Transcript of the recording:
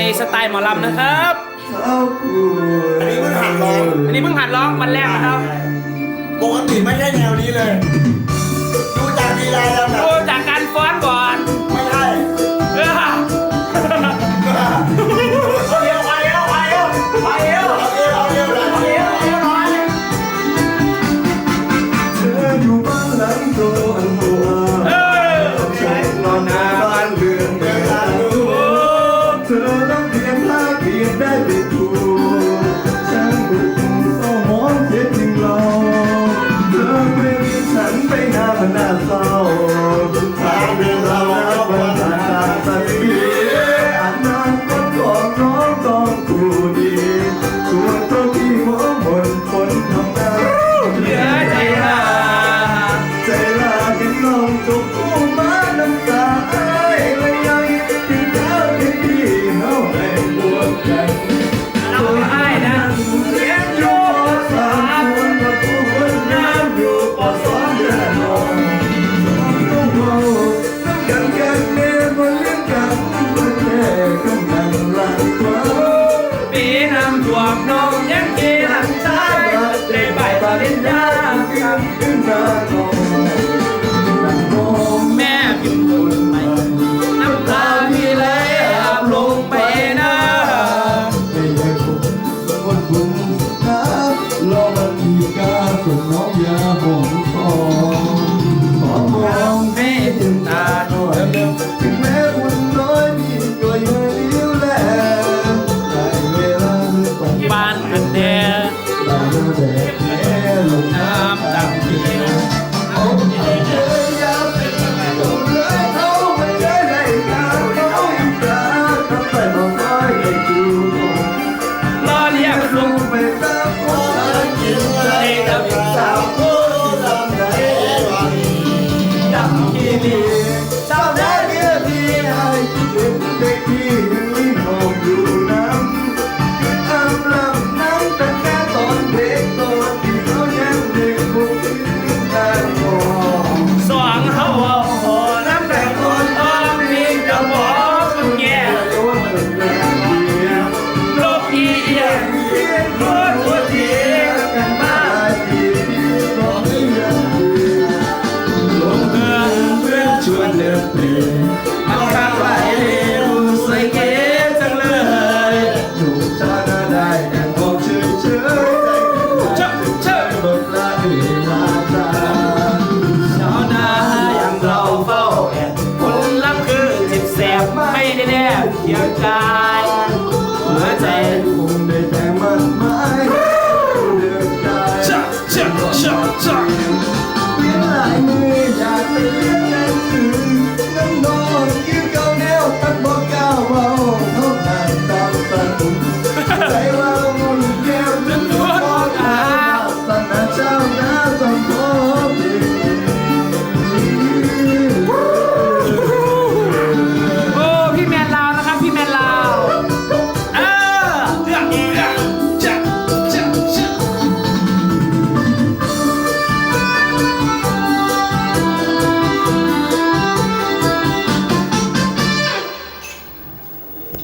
ในสไตล์หมอลำนะครับ อันนี้เพิ่งหัดร้องอันนี้เพิ่งหัดร้องมันแรกนะครับ ปกติไม่ใช่แนวนี้เลย ดูจากลีไลน์แล้วนะ เศร้าทางเดินเราแล้วปัญหาต่างๆอันนั้นก็ต้อร้องต้องคู่ดี una con Ainda me sua lâmpada, não trabalhei.